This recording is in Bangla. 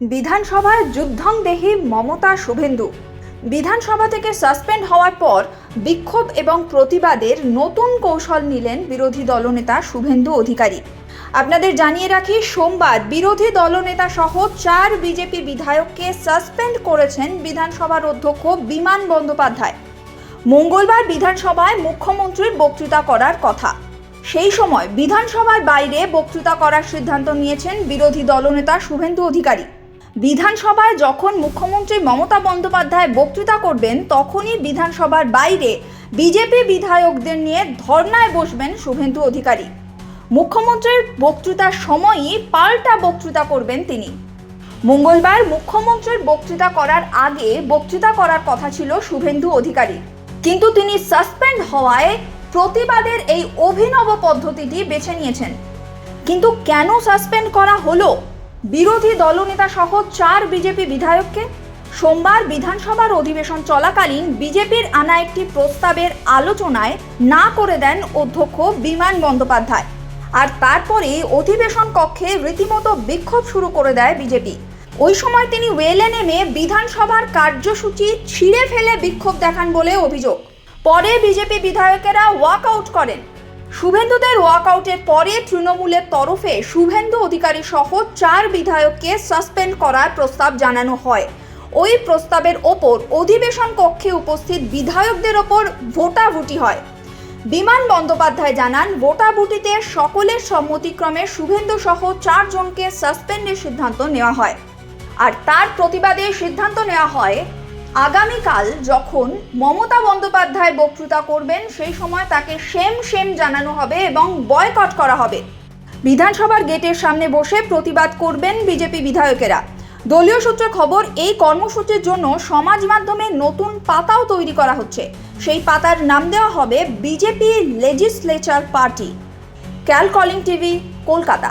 বিধানসভায় যুদ্ধং দেহি মমতা শুভেন্দু। বিধানসভা থেকে সাসপেন্ড হওয়ার পর বিক্ষোভ এবং প্রতিবাদের নতুন কৌশল নিলেন বিরোধী দলনেতা শুভেন্দু অধিকারী। আপনাদের জানিয়ে রাখি, সোমবার বিরোধী দলনেতা সহ চার বিজেপি বিধায়ককে সাসপেন্ড করেছেন বিধানসভার অধ্যক্ষ বিমান বন্দ্যোপাধ্যায়। মঙ্গলবার বিধানসভায় মুখ্যমন্ত্রীর বক্তৃতা করার কথা। সেই সময় বিধানসভার বাইরে বক্তৃতা করার সিদ্ধান্ত নিয়েছেন বিরোধী দলনেতা শুভেন্দু অধিকারী। বিধানসভায় যখন মুখ্যমন্ত্রী মমতা বন্দ্যোপাধ্যায় বক্তৃতা করবেন, তখনই বিধানসভার বাইরে বিজেপি বিধায়কদের নিয়ে ধর্নায় বসবেন শুভেন্দু অধিকারী। মুখ্যমন্ত্রীর বক্তৃতার সময়ই পাল্টা বক্তৃতা করবেন তিনি। মঙ্গলবার মুখ্যমন্ত্রীর বক্তৃতা করার আগে বক্তৃতা করার কথা ছিল শুভেন্দু অধিকারী। কিন্তু তিনি সাসপেন্ড হওয়ায় প্রতিবাদের এই অভিনব পদ্ধতিটি বেছে নিয়েছেন। কিন্তু কেন সাসপেন্ড করা হলো? বিরোধী দলনেতা সহ চার বিজেপি বিধায়ককে সোমবার বিধানসভার অধিবেশন চলাকালীন বিজেপির আনা একটি প্রস্তাবের আলোচনায় না করে দেন অধ্যক্ষ বিমান বন্দ্যোপাধ্যায়। আর তারপরে অধিবেশন কক্ষে রীতিমতো বিক্ষোভ শুরু করে দেয় বিজেপি। ওই সময় তিনি ওয়েলে নেমে বিধানসভার কার্যসূচি ছিঁড়ে ফেলে বিক্ষোভ দেখান বলে অভিযোগ। পরে বিজেপি বিধায়কেরা ওয়াক আউট করেন। শুভেন্দুদের ওয়াকআউটের পরে তৃণমূলের তরফে শুভেন্দু অধিকারী সহ চার বিধায়ককে সাসপেন্ড করার প্রস্তাব জানানো হয়। ওই প্রস্তাবের ওপর অধিবেশন কক্ষে উপস্থিত বিধায়কদের ওপর ভোটাভুটি হয়। বিমান বন্দ্যোপাধ্যায় জানান, ভোটাভুটিতে সকলের সম্মতিক্রমে শুভেন্দু সহ চারজনকে সাসপেন্ডের সিদ্ধান্ত নেওয়া হয়। আর তার প্রতিবাদে সিদ্ধান্ত নেওয়া হয় আগামীকাল যখন মমতা বন্দ্যোপাধ্যায় বক্তৃতা করবেন, সেই সময় তাকে সেম সেম জানানো হবে এবং বয়কট করা হবে। বিধানসভার গেটের সামনে বসে প্রতিবাদ করবেন বিজেপি বিধায়কেরা। দলীয় সূত্রে খবর, এই কর্মসূচির জন্য সমাজ মাধ্যমে নতুন পাতাও তৈরি করা হচ্ছে। সেই পাতার নাম দেওয়া হবে BJP legislature party. Cal calling TV, Kolkata.